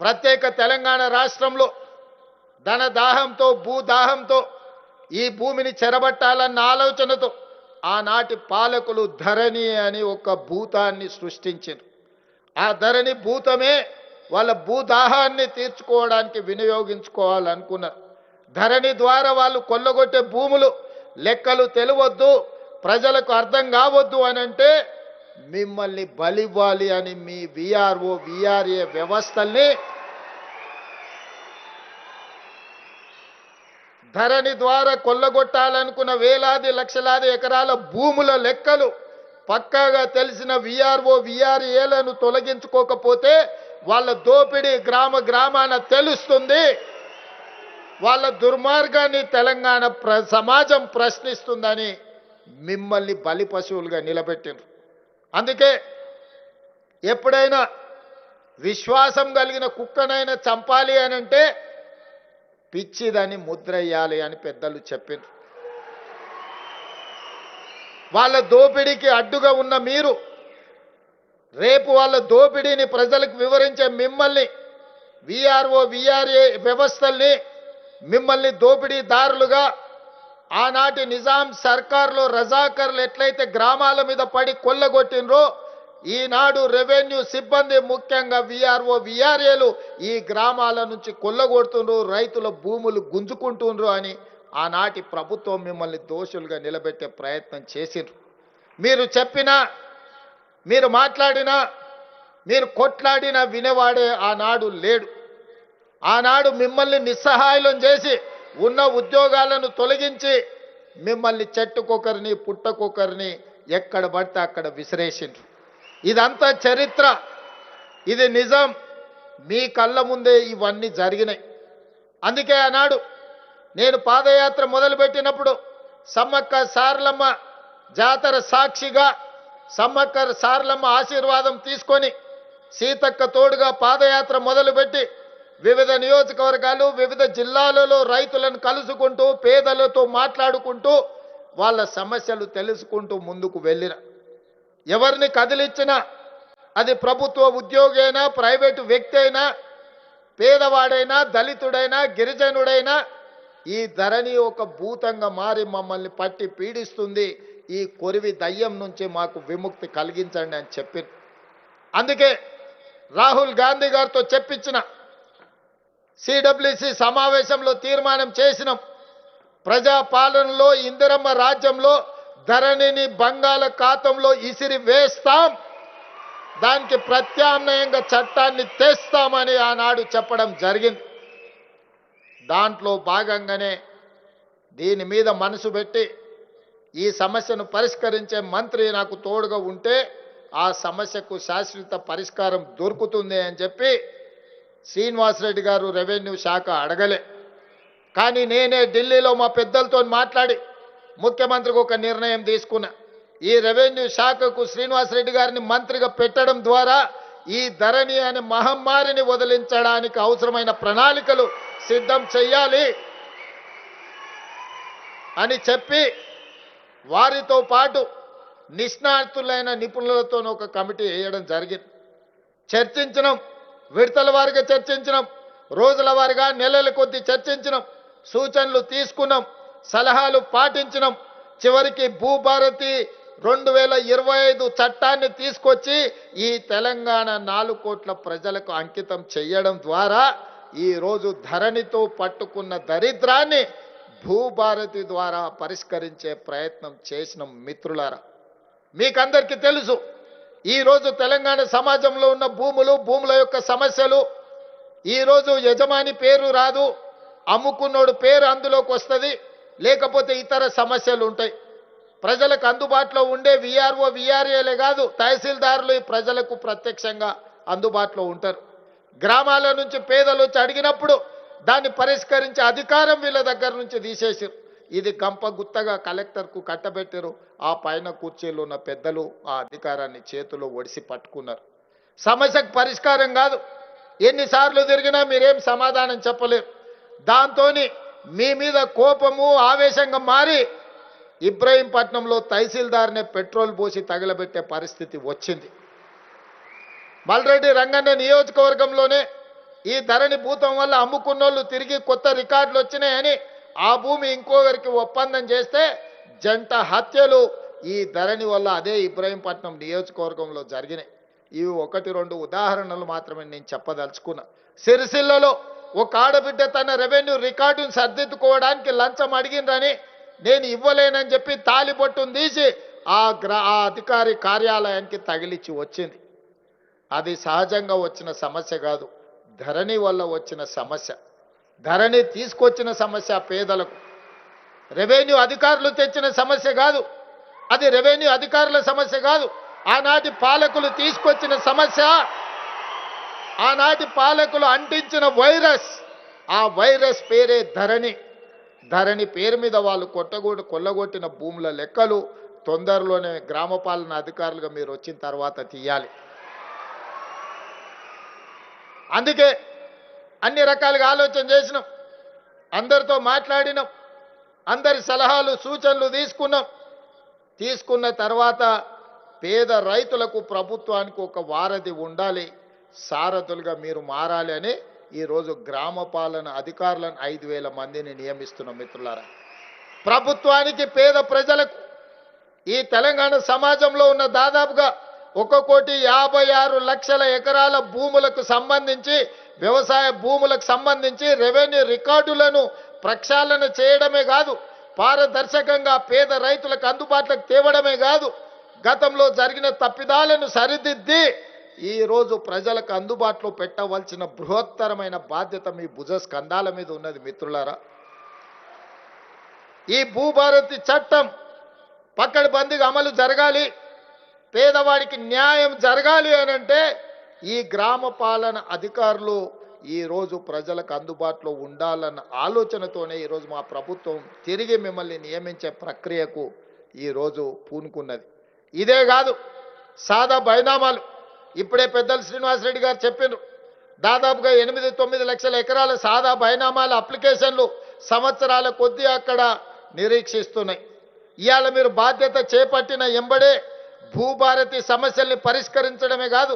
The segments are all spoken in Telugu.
ప్రత్యేక తెలంగాణ రాష్ట్రంలో ధన దాహంతో భూదాహంతో ఈ భూమిని చెరబట్టాలన్న ఆలోచనతో ఆనాటి పాలకులు ధరణి అని ఒక భూతాన్ని సృష్టించారు. ఆ ధరణి భూతమే వాళ్ళ భూదాహాన్ని తీర్చుకోవడానికి వినియోగించుకోవాలనుకున్నారు. ధరణి ద్వారా వాళ్ళు కొల్లగొట్టే భూములు లెక్కలు తెలియవద్దు ప్రజలకు అర్థం కావద్దు అని అంటే మిమ్మల్ని బలివ్వాలి అని మీ విఆర్ఓ విఆర్ఏ వ్యవస్థల్ని ధరణి ద్వారా కొల్లగొట్టాలనుకున్న వేలాది లక్షలాది ఎకరాల భూముల లెక్కలు పక్కాగా తెలిసిన విఆర్ఓ విఆర్ఏలను తొలగించుకోకపోతే వాళ్ళ దోపిడీ గ్రామ గ్రామాన తెలుస్తుంది. వాళ్ళ దుర్మార్గాన్ని తెలంగాణ ప్ర సమాజం ప్రశ్నిస్తుందని మిమ్మల్ని బలి పశువులుగా నిలబెట్టిండ్రు. అందుకే ఎప్పుడైనా విశ్వాసం కలిగిన కుక్కనైనా చంపాలి అని అంటే పిచ్చిదని ముద్రయ్యాలి అని పెద్దలు చెప్పారు వాళ్ళ దోపిడీకి అడ్డుగా ఉన్న మీరు రేపు వాళ్ళ దోపిడీని ప్రజలకు వివరించే మిమ్మల్ని విఆర్ఓ విఆర్ఏ వ్యవస్థల్ని మిమ్మల్ని దోపిడీదారులుగా ఆనాటి నిజాం సర్కార్లో రజాకర్లు ఎట్లయితే గ్రామాల మీద పడి కొల్లగొట్టినరో ఈనాడు రెవెన్యూ సిబ్బంది ముఖ్యంగా విఆర్ఓ విఆర్ఏలు ఈ గ్రామాల నుంచి కొల్లగొడుతుండ్రు రైతుల భూములు గుంజుకుంటుండ్రు అని ఆనాటి ప్రభుత్వం మిమ్మల్ని దోషులుగా నిలబెట్టే ప్రయత్నం చేసిండ్రు. మీరు చెప్పినా మీరు మాట్లాడినా మీరు కొట్లాడినా వినేవాడే ఆనాడు లేడు. ఆనాడు మిమ్మల్ని నిస్సహాయం చేసి ఉన్న ఉద్యోగాలను తొలగించి మిమ్మల్ని చెట్టుకొకరిని పుట్టకొకరిని ఎక్కడ పడితే అక్కడ విసిరేసిండ్రు. ఇదంతా చరిత్ర. ఇది నిజం. మీ కళ్ళ ముందే ఇవన్నీ జరిగినాయి. అందుకే ఆనాడు నేను పాదయాత్ర మొదలుపెట్టినప్పుడు సమ్మక్క సారలమ్మ జాతర సాక్షిగా సమ్మక్క సారలమ్మ ఆశీర్వాదం తీసుకొని సీతక్క తోడుగా పాదయాత్ర మొదలుపెట్టి వివిధ నియోజకవర్గాలు వివిధ జిల్లాలలో రైతులను కలుసుకుంటూ పేదలతో మాట్లాడుకుంటూ వాళ్ళ సమస్యలు తెలుసుకుంటూ ముందుకు వెళ్ళిన. ఎవరిని కదిలించినా అది ప్రభుత్వ ఉద్యోగి అయినా ప్రైవేటు వ్యక్తి అయినా పేదవాడైనా దళితుడైనా గిరిజనుడైనా ఈ ధరణి ఒక భూతంగా మారి మమ్మల్ని పట్టి పీడిస్తుంది. ఈ కొరివి దయ్యం నుంచి మాకు విముక్తి కలిగించండి అని చెప్పి అందుకే రాహుల్ గాంధీ గారితో చెప్పించిన సిడబ్ల్యూసి సమావేశంలో తీర్మానం చేసినాం. ప్రజాపాలనలో ఇందిరమ్మ రాజ్యంలో ధరణిని బంగాళాఖాతంలో ఇసిరి వేస్తాం. దానికి ప్రత్యామ్నాయంగా చట్టాన్ని తెస్తామని ఆనాడు చెప్పడం జరిగింది. దాంట్లో భాగంగానే దీని మీద మనసు పెట్టి ఈ సమస్యను పరిష్కరించే మంత్రి నాకు తోడుగా ఉంటే ఆ సమస్యకు శాశ్వత పరిష్కారం దొరుకుతుంది అని చెప్పి శ్రీనివాసరెడ్డి గారు రెవెన్యూ శాఖ అడగలే. కానీ నేనే ఢిల్లీలో మా పెద్దలతో మాట్లాడి ముఖ్యమంత్రికి ఒక నిర్ణయం తీసుకున్నా. ఈ రెవెన్యూ శాఖకు శ్రీనివాసరెడ్డి గారిని మంత్రిగా పెట్టడం ద్వారా ఈ ధరణి అనే మహమ్మారిని వదిలించడానికి అవసరమైన ప్రణాళికలు సిద్ధం చెయ్యాలి అని చెప్పి వారితో పాటు నిష్ణాతులైన నిపుణులతో ఒక కమిటీ వేయడం జరిగింది. చర్చించడం విడతల వారిగా చర్చించినాం. రోజుల వారిగా నెలల కొద్ది చర్చించినాం. సూచనలు తీసుకున్నాం. సలహాలు పాటించినాం. చివరికి భూభారతి రెండు వేల ఇరవై ఐదు చట్టాన్ని తీసుకొచ్చి ఈ తెలంగాణ నాలుగు కోట్ల ప్రజలకు అంకితం చేయడం ద్వారా ఈ రోజు ధరణితో పట్టుకున్న దరిద్రాన్ని భూభారతి ద్వారా పరిష్కరించే ప్రయత్నం చేసిన మిత్రులారా. మీకందరికీ తెలుసు ఈరోజు తెలంగాణ సమాజంలో ఉన్న భూములు భూముల యొక్క సమస్యలు ఈరోజు యజమాని పేరు రాదు అమ్ముకున్నోడు పేరు అందులోకి వస్తుంది లేకపోతే ఇతర సమస్యలు ఉంటాయి. ప్రజలకు అందుబాటులో ఉండే విఆర్ఓ విఆర్ఏలే కాదు తహసీల్దారులు ఈ ప్రజలకు ప్రత్యక్షంగా అందుబాటులో ఉంటారు. గ్రామాల నుంచి పేదలు వచ్చి అడిగినప్పుడు దాన్ని పరిష్కరించే అధికారం వీళ్ళ దగ్గర నుంచి తీసేసారు ఇది గంప గుత్తగా కలెక్టర్కు కట్టబెట్టారు. ఆ పైన కుర్చీలో ఉన్న పెద్దలు ఆ అధికారాన్ని చేతిలో ఒడిసి పట్టుకున్నారు. సమస్యకు పరిష్కారం కాదు. ఎన్నిసార్లు తిరిగినా మీరేం సమాధానం చెప్పలేరు. దాంతోని మీ మీద కోపము ఆవేశంగా మారి ఇబ్రహీంపట్నంలో తహసీల్దార్నే పెట్రోల్ పోసి తగలబెట్టే పరిస్థితి వచ్చింది. మల్రెడ్డి రంగన్న నియోజకవర్గంలోనే ఈ ధరణి భూతం వల్ల అమ్ముకున్నోళ్ళు తిరిగి కొత్త రికార్డులు వచ్చినాయని ఆ భూమి ఇంకొకరికి ఒప్పందం చేస్తే జంట హత్యలు ఈ ధరణి వల్ల అదే ఇబ్రహీంపట్నం నియోజకవర్గంలో జరిగినాయి. ఇవి ఒకటి రెండు ఉదాహరణలు మాత్రమే నేను చెప్పదలుచుకున్నా. సిరిసిల్లలో ఒక ఆడబిడ్డ తన రెవెన్యూ రికార్డును సర్దిద్దుకోవడానికి లంచం అడిగిందని నేను ఇవ్వలేనని చెప్పి తాలిబొట్టును తీసి ఆ గ్రా ఆ అధికారి కార్యాలయానికి తగిలిచ్చి వచ్చింది. అది సహజంగా వచ్చిన సమస్య కాదు. ధరణి వల్ల వచ్చిన సమస్య. ధరణి తీసుకొచ్చిన సమస్య పేదలకు. రెవెన్యూ అధికారులు తెచ్చిన సమస్య కాదు. అది రెవెన్యూ అధికారుల సమస్య కాదు. ఆనాటి పాలకులు తీసుకొచ్చిన సమస్య ఆనాటి పాలకులు అంటించిన వైరస్. ఆ వైరస్ పేరే ధరణి. ధరణి పేరు మీద వాళ్ళు కొట్టగొట్టు కొల్లగొట్టిన భూముల లెక్కలు తొందరలోనే గ్రామ పాలన అధికారులుగా మీరు వచ్చిన తర్వాత తీయాలి. అందుకే అన్ని రకాలుగా ఆలోచన చేసినాం. అందరితో మాట్లాడినాం. అందరి సలహాలు సూచనలు తీసుకున్నాం. తీసుకున్న తర్వాత పేద రైతులకు ప్రభుత్వానికి ఒక వారధి ఉండాలి. సారథులుగా మీరు మారాలి అని ఈరోజు గ్రామ పాలన అధికారులను ఐదు వేల మందిని నియమిస్తున్నాం మిత్రులారా. ప్రభుత్వానికి పేద ప్రజలకు ఈ తెలంగాణ సమాజంలో ఉన్న దాదాపుగా ఒక కోటి యాభై ఆరు లక్షల ఎకరాల భూములకు సంబంధించి వ్యవసాయ భూములకు సంబంధించి రెవెన్యూ రికార్డులను ప్రక్షాళన చేయడమే కాదు పారదర్శకంగా పేద రైతులకు అందుబాటులోకి తేవడమే కాదు గతంలో జరిగిన తప్పిదాలను సరిదిద్ది ఈరోజు ప్రజలకు అందుబాటులో పెట్టవలసిన బృహత్తరమైన బాధ్యత మీ భుజ స్కంధాల మీద ఉన్నది మిత్రులారా. ఈ భూభారతి చట్టం పక్కడబందిగా అమలు జరగాలి పేదవాడికి న్యాయం జరగాలి అని అంటే ఈ గ్రామ పాలన అధికారులు ఈరోజు ప్రజలకు అందుబాటులో ఉండాలన్న ఆలోచనతోనే ఈరోజు మా ప్రభుత్వం తిరిగి మిమ్మల్ని నియమించే ప్రక్రియకు ఈరోజు పూనుకున్నది. ఇదే కాదు సాదా బైనామాలు. ఇప్పుడే పెద్దలు శ్రీనివాసరెడ్డి గారు చెప్పిండ్రు. దాదాపుగా ఎనిమిది తొమ్మిది లక్షల ఎకరాల సాదా బైనామాల అప్లికేషన్లు సంవత్సరాల కొద్దీ అక్కడ నిరీక్షిస్తున్నాయి. ఇవాళ మీరు బాధ్యత చేపట్టిన ఎంబడే భూభారతి సమస్యల్ని పరిష్కరించడమే కాదు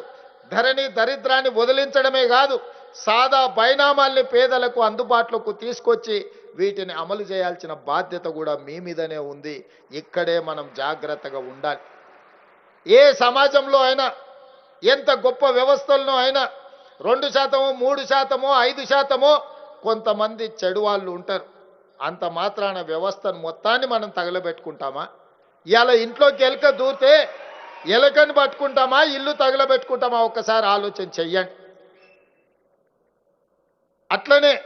ధరణి దరిద్రాన్ని వదిలించడమే కాదు సాదా బైనామాల్ని పేదలకు అందుబాటులోకి తీసుకొచ్చి వీటిని అమలు చేయాల్సిన బాధ్యత కూడా మీ మీదనే ఉంది. ఇక్కడే మనం జాగ్రత్తగా ఉండాలి. ఏ సమాజంలో అయినా ఎంత గొప్ప వ్యవస్థలను అయినా రెండు శాతమో మూడు శాతమో ఐదు శాతమో కొంతమంది చెడు వాళ్ళు ఉంటారు. అంత మాత్రాన వ్యవస్థను మొత్తాన్ని మనం తగలబెట్టుకుంటామా? ఇలా ఇంట్లోకి వెళ్ళక దూరితే ఎలకని పట్టుకుంటామా ఇల్లు తగలబెట్టుకుంటామా? ఒక్కసారి ఆలోచన చెయ్యండి. అట్లనే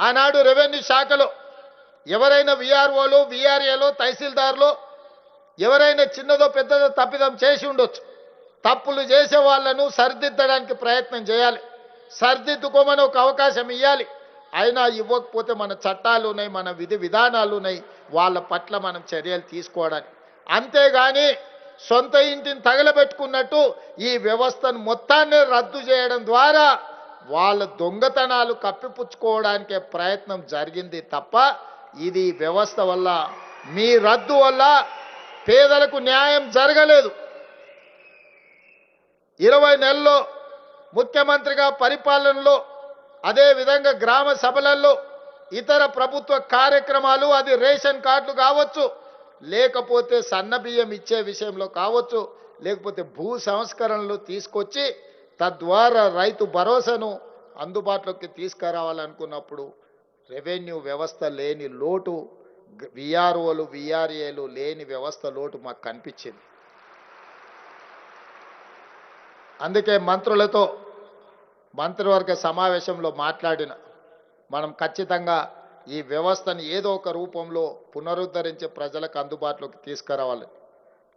ఆనాడు రెవెన్యూ శాఖలో ఎవరైనా విఆర్ఓలు విఆర్ఏలో తహసీల్దార్లో ఎవరైనా చిన్నదో పెద్దదో తప్పిదం చేసి ఉండొచ్చు. తప్పులు చేసే వాళ్ళను సరిదిద్దడానికి ప్రయత్నం చేయాలి. సరిదిద్దుకోమని ఒక అవకాశం ఇవ్వాలి అయినా ఇవ్వకపోతే మన చట్టాలు ఉన్నాయి మన విధి విధానాలు ఉన్నాయి వాళ్ళ పట్ల మనం చర్యలు తీసుకోవడానికి. అంతేగాని సొంత ఇంటిని తగలబెట్టుకున్నట్టు ఈ వ్యవస్థను మొత్తాన్ని రద్దు చేయడం ద్వారా వాళ్ళ దొంగతనాలు కప్పిపుచ్చుకోవడానికే ప్రయత్నం జరిగింది తప్ప ఇది వ్యవస్థ వల్ల మీ రద్దు వల్ల పేదలకు న్యాయం జరగలేదు. ఇరవై నెలల్లో ముఖ్యమంత్రిగా పరిపాలనలో అదేవిధంగా గ్రామ సభలలో ఇతర ప్రభుత్వ కార్యక్రమాలు అది రేషన్ కార్డులు కావచ్చు లేకపోతే సన్న బియ్యం ఇచ్చే విషయంలో కావచ్చు లేకపోతే భూ సంస్కరణలు తీసుకొచ్చి తద్వారా రైతు భరోసాను అందుబాటులోకి తీసుకురావాలనుకున్నప్పుడు రెవెన్యూ వ్యవస్థ లేని లోటు విఆర్ఓలు విఆర్ఏలు లేని వ్యవస్థ లోటు మాకు కనిపించింది. అందుకే మంత్రులతో మంత్రివర్గ సమావేశంలో మాట్లాడిన మనం ఖచ్చితంగా ఈ వ్యవస్థను ఏదో ఒక రూపంలో పునరుద్ధరించి ప్రజలకు అందుబాటులోకి తీసుకురావాలి.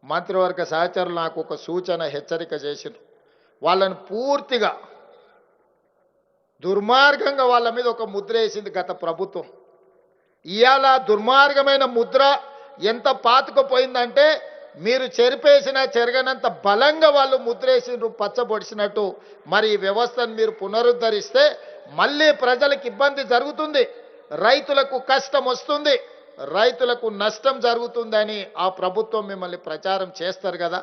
మంత్రివర్గ సహచరులు నాకు ఒక సూచన హెచ్చరిక చేసిండ్రు. వాళ్ళని పూర్తిగా దుర్మార్గంగా వాళ్ళ మీద ఒక ముద్ర వేసింది గత ప్రభుత్వం. ఇవాళ దుర్మార్గమైన ముద్ర ఎంత పాతుకుపోయిందంటే మీరు చెరిపేసినా చెరగనంత బలంగా వాళ్ళు ముద్రేసినారు పచ్చబొడిసినట్టు. మరి ఈ వ్యవస్థను మీరు పునరుద్ధరిస్తే మళ్ళీ ప్రజలకు ఇబ్బంది జరుగుతుంది. రైతులకు కష్టం వస్తుంది రైతులకు నష్టం జరుగుతుందని ఆ ప్రభుత్వం మిమ్మల్ని ప్రచారం చేస్తారు కదా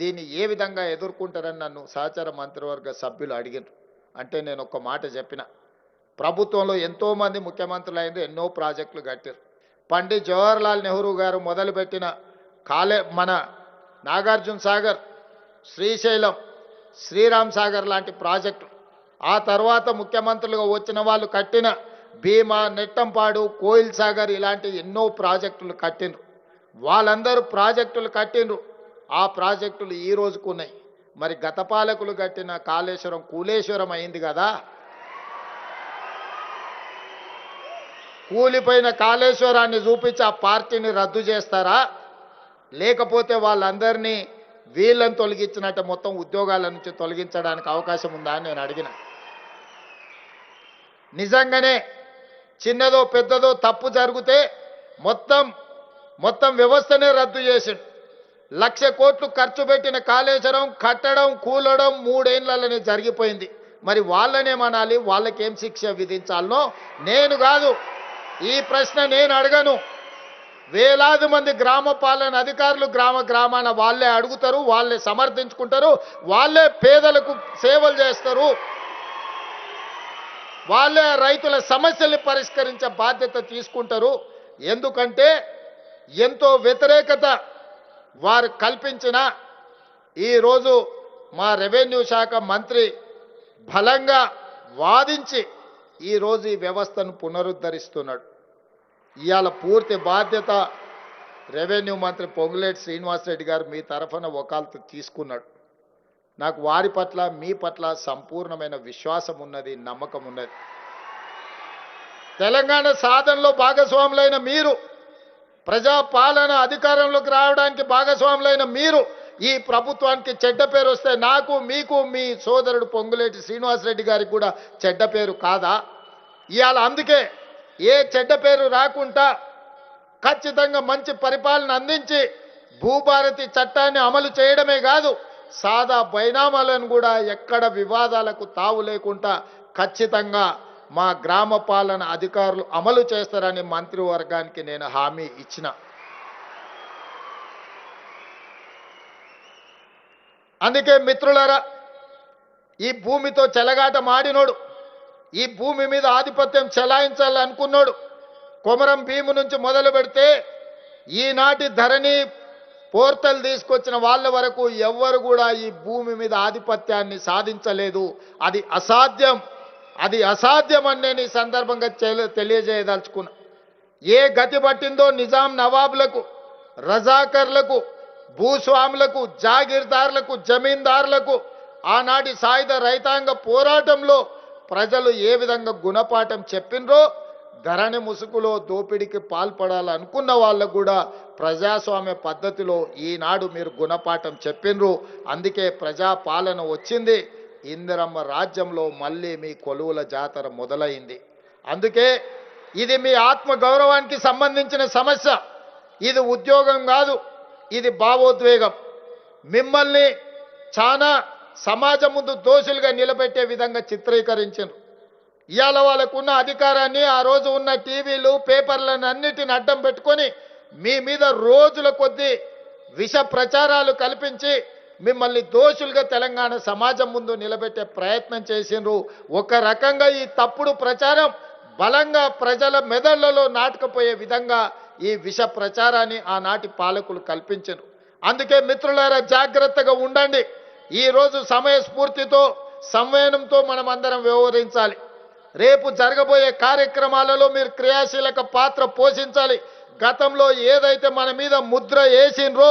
దీన్ని ఏ విధంగా ఎదుర్కొంటారని నన్ను సహచార మంత్రివర్గ సభ్యులు అడిగారు అంటే నేను ఒక మాట చెప్పిన ప్రభుత్వంలో ఎంతోమంది ముఖ్యమంత్రులు అయింది ఎన్నో ప్రాజెక్టులు కట్టారు పండిత్ జవహర్లాల్ నెహ్రూ గారు మొదలుపెట్టిన కాలే మన నాగార్జున సాగర్ శ్రీశైలం శ్రీరామ్ సాగర్ లాంటి ప్రాజెక్టులు. ఆ తర్వాత ముఖ్యమంత్రులుగా వచ్చిన వాళ్ళు కట్టిన భీమా నెట్టంపాడు కోయిల్ సాగర్ ఇలాంటి ఎన్నో ప్రాజెక్టులు కట్టిండ్రు. వాళ్ళందరూ ప్రాజెక్టులు కట్టిండ్రు. ఆ ప్రాజెక్టులు ఈ రోజుకు ఉన్నాయి. మరి గత పాలకులు కట్టిన కాళేశ్వరం కూలేశ్వరం అయింది కదా? కూలిపోయిన కాళేశ్వరాన్ని చూపించి ఆ పార్టీని రద్దు చేస్తారా? లేకపోతే వాళ్ళందరినీ వీళ్ళని తొలగించినట్టు మొత్తం ఉద్యోగాల నుంచి తొలగించడానికి అవకాశం ఉందా అని నేను అడిగిన. నిజంగానే చిన్నదో పెద్దదో తప్పు జరిగితే మొత్తం మొత్తం వ్యవస్థనే రద్దు చేసిండు. లక్ష కోట్లు ఖర్చు పెట్టిన కాళేశ్వరం కట్టడం కూలడం మూడేళ్ళలోనే జరిగిపోయింది. మరి వాళ్ళనేమనాలి వాళ్ళకేం శిక్ష విధించాలనో నేను కాదు. ఈ ప్రశ్న నేను అడగను. వేలాది మంది గ్రామ పాలన అధికారులు గ్రామ గ్రామాన వాళ్ళే అడుగుతారు వాళ్ళే సమర్థించుకుంటారు వాళ్ళే పేదలకు సేవలు చేస్తారు. వాళ్ళే రైతుల సమస్యల్ని పరిష్కరించే బాధ్యత తీసుకుంటారు. ఎందుకంటే ఎంతో వ్యతిరేకత వారు కల్పించిన ఈరోజు మా రెవెన్యూ శాఖ మంత్రి బలంగా వాదించి ఈరోజు ఈ వ్యవస్థను పునరుద్ధరిస్తున్నాడు. ఇవాళ పూర్తి బాధ్యత రెవెన్యూ మంత్రి పొంగులేటి శ్రీనివాసరెడ్డి గారు మీ తరఫున ఒకాలతో తీసుకున్నాడు. నాకు వారి పట్ల మీ పట్ల సంపూర్ణమైన విశ్వాసం ఉన్నది నమ్మకం ఉన్నది. తెలంగాణ సాధనలో భాగస్వాములైన మీరు ప్రజా పాలన అధికారంలోకి రావడానికి భాగస్వాములైన మీరు ఈ ప్రభుత్వానికి చెడ్డ పేరు వస్తే నాకు మీకు మీ సోదరుడు పొంగులేటి శ్రీనివాసరెడ్డి గారికి కూడా చెడ్డ పేరు కాదా? ఇవాళ అందుకే ఏ చెడ్డ పేరు రాకుండా ఖచ్చితంగా మంచి పరిపాలన అందించి భూభారతి చట్టాన్ని అమలు చేయడమే కాదు సాదా బైనామాలను కూడా ఎక్కడ వివాదాలకు తావు లేకుండా ఖచ్చితంగా మా గ్రామ పాలన అధికారులు అమలు చేస్తారని మంత్రివర్గానికి నేను హామీ ఇచ్చిన. అందుకే మిత్రులరా ఈ భూమితో చెలగాట మాడినోడు ఈ భూమి మీద ఆధిపత్యం చెలాయించాలనుకున్నాడు కొమరం భీము నుంచి మొదలు పెడితే ఈనాటి ధరణి పోర్టల్ తీసుకొచ్చిన వాళ్ళ వరకు ఎవ్వరు కూడా ఈ భూమి మీద ఆధిపత్యాన్ని సాధించలేదు. అది అసాధ్యం. అది అసాధ్యం అని నేను ఈ సందర్భంగా తెలి- తెలియజేయదలుచుకున్నా. ఏ గతి పట్టిందో నిజాం నవాబులకు రజాకర్లకు భూస్వాములకు జాగీర్దారులకు జమీందారులకు ఆనాటి సాయుధ రైతాంగ పోరాటంలో ప్రజలు ఏ విధంగా గుణపాఠం చెప్పినరో ధరణి ముసుగులో దోపిడీకి పాల్పడాలనుకున్న వాళ్ళకు కూడా ప్రజాస్వామ్య పద్ధతిలో ఈనాడు మీరు గుణపాఠం చెప్పినరు అందుకే ప్రజాపాలన వచ్చింది. ఇందిరమ్మ రాజ్యంలో మళ్ళీ మీ కొలువుల జాతర మొదలైంది. అందుకే ఇది మీ ఆత్మ గౌరవానికి సంబంధించిన సమస్య. ఇది ఉద్యోగం కాదు ఇది భావోద్వేగం. మిమ్మల్ని చాలా సమాజం ముందు దోషులుగా నిలబెట్టే విధంగా చిత్రీకరించారు ఇవాళ వాళ్ళకున్న అధికారాన్ని ఆ రోజు ఉన్న టీవీలు పేపర్లను అన్నిటిని అడ్డం పెట్టుకొని మీ మీద రోజుల కొద్దీ విష ప్రచారాలు కల్పించి మిమ్మల్ని దోషులుగా తెలంగాణ సమాజం ముందు నిలబెట్టే ప్రయత్నం చేసిండ్రు. ఒక రకంగా ఈ తప్పుడు ప్రచారం బలంగా ప్రజల మెదళ్ళలో నాటకపోయే విధంగా ఈ విష ప్రచారాన్ని ఆనాటి పాలకులు కల్పించరు అందుకే మిత్రులారా జాగ్రత్తగా ఉండండి. ఈ రోజు సమయస్ఫూర్తితో సంవయనంతో మనం అందరం వ్యవహరించాలి. రేపు జరగబోయే కార్యక్రమాలలో మీరు క్రియాశీలక పాత్ర పోషించాలి. గతంలో ఏదైతే మన మీద ముద్ర వేసిండ్రో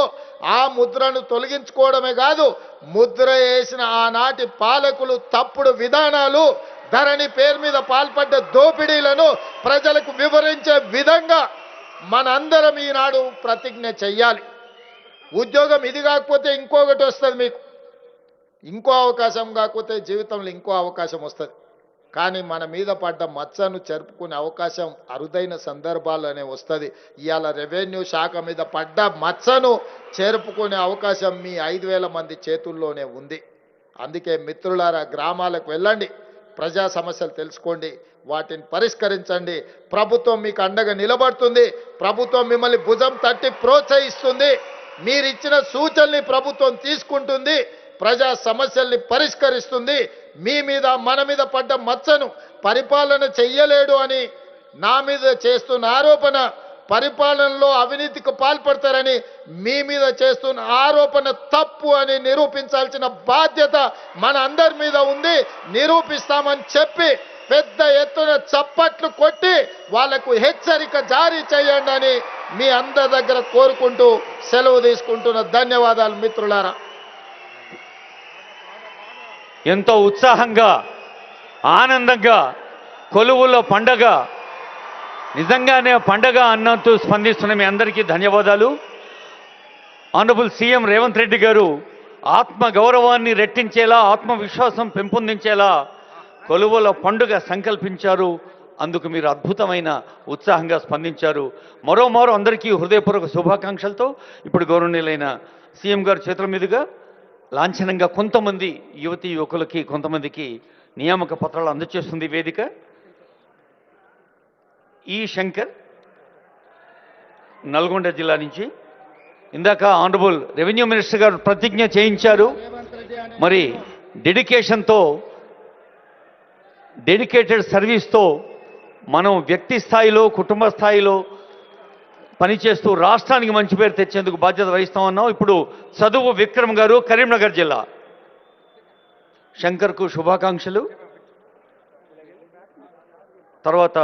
ఆ ముద్రను తొలగించుకోవడమే కాదు ముద్ర వేసిన ఆనాటి పాలకులు తప్పుడు విధానాలు ధరణి పేరు మీద పాల్పడ్డ దోపిడీలను ప్రజలకు వివరించే విధంగా మనందరం ఈనాడు ప్రతిజ్ఞ చెయ్యాలి. ఉద్యోగం ఇది కాకపోతే ఇంకొకటి వస్తుంది మీకు. ఇంకో అవకాశం కాకపోతే జీవితంలో ఇంకో అవకాశం వస్తుంది. కానీ మన మీద పడ్డ మచ్చను జరుపుకునే అవకాశం అరుదైన సందర్భాల్లోనే వస్తుంది. ఇవాళ రెవెన్యూ శాఖ మీద పడ్డ మచ్చను చేరుపుకునే అవకాశం మీ ఐదు వేల మంది చేతుల్లోనే ఉంది. అందుకే మిత్రులారా గ్రామాలకు వెళ్ళండి. ప్రజా సమస్యలు తెలుసుకోండి. వాటిని పరిష్కరించండి. ప్రభుత్వం మీకు అండగా నిలబడుతుంది. ప్రభుత్వం మిమ్మల్ని భుజం తట్టి ప్రోత్సహిస్తుంది. మీరిచ్చిన సూచనల్ని ప్రభుత్వం తీసుకుంటుంది. ప్రజా సమస్యల్ని పరిష్కరిస్తుంది. మీ మీద మన మీద పడ్డ మచ్చను పరిపాలన చెయ్యలేడు అని నా మీద చేస్తున్న ఆరోపణ పరిపాలనలో అవినీతికి పాల్పడతారని మీ మీద చేస్తున్న ఆరోపణ తప్పు అని నిరూపించాల్సిన బాధ్యత మన అందరి మీద ఉంది. నిరూపిస్తామని చెప్పి పెద్ద ఎత్తున చప్పట్లు కొట్టి వాళ్ళకు హెచ్చరిక జారీ చేయండి అని మీ అందరి దగ్గర కోరుకుంటూ సెలవు తీసుకుంటున్న ధన్యవాదాలు మిత్రులారా. ఎంతో ఉత్సాహంగా ఆనందంగా కొలువులో పండగ. నిజంగానే పండగ అన్నట్టు స్పందిస్తున్న మీ అందరికీ ధన్యవాదాలు. ఆనరబుల్ సీఎం రేవంత్ రెడ్డి గారు ఆత్మ గౌరవాన్ని రెట్టించేలా ఆత్మవిశ్వాసం పెంపొందించేలా కొలువుల పండుగ సంకల్పించారు. అందుకు మీరు అద్భుతమైన ఉత్సాహంగా స్పందించారు. మరో మరో అందరికీ హృదయపూర్వక శుభాకాంక్షలతో ఇప్పుడు గౌరవనీయులైన సీఎం గారు చేతుల మీదుగా లాంఛనంగా కొంతమంది యువతి యువకులకి కొంతమందికి నియామక పత్రాలు అందజేస్తుంది వేదిక. ఈ శంకర్ నల్గొండ జిల్లా నుంచి. ఇందాక ఆనరబుల్ రెవెన్యూ మినిస్టర్ గారు ప్రతిజ్ఞ చేయించారు. మరి డెడికేషన్తో డెడికేటెడ్ సర్వీస్తో మనం వ్యక్తి స్థాయిలో కుటుంబ స్థాయిలో పనిచేస్తూ రాష్ట్రానికి మంచి పేరు తెచ్చేందుకు బాధ్యత వహిస్తా ఉన్నాం ఇప్పుడు చదువు విక్రమ్ గారు కరీంనగర్ జిల్లా. శంకర్కు శుభాకాంక్షలు. తర్వాత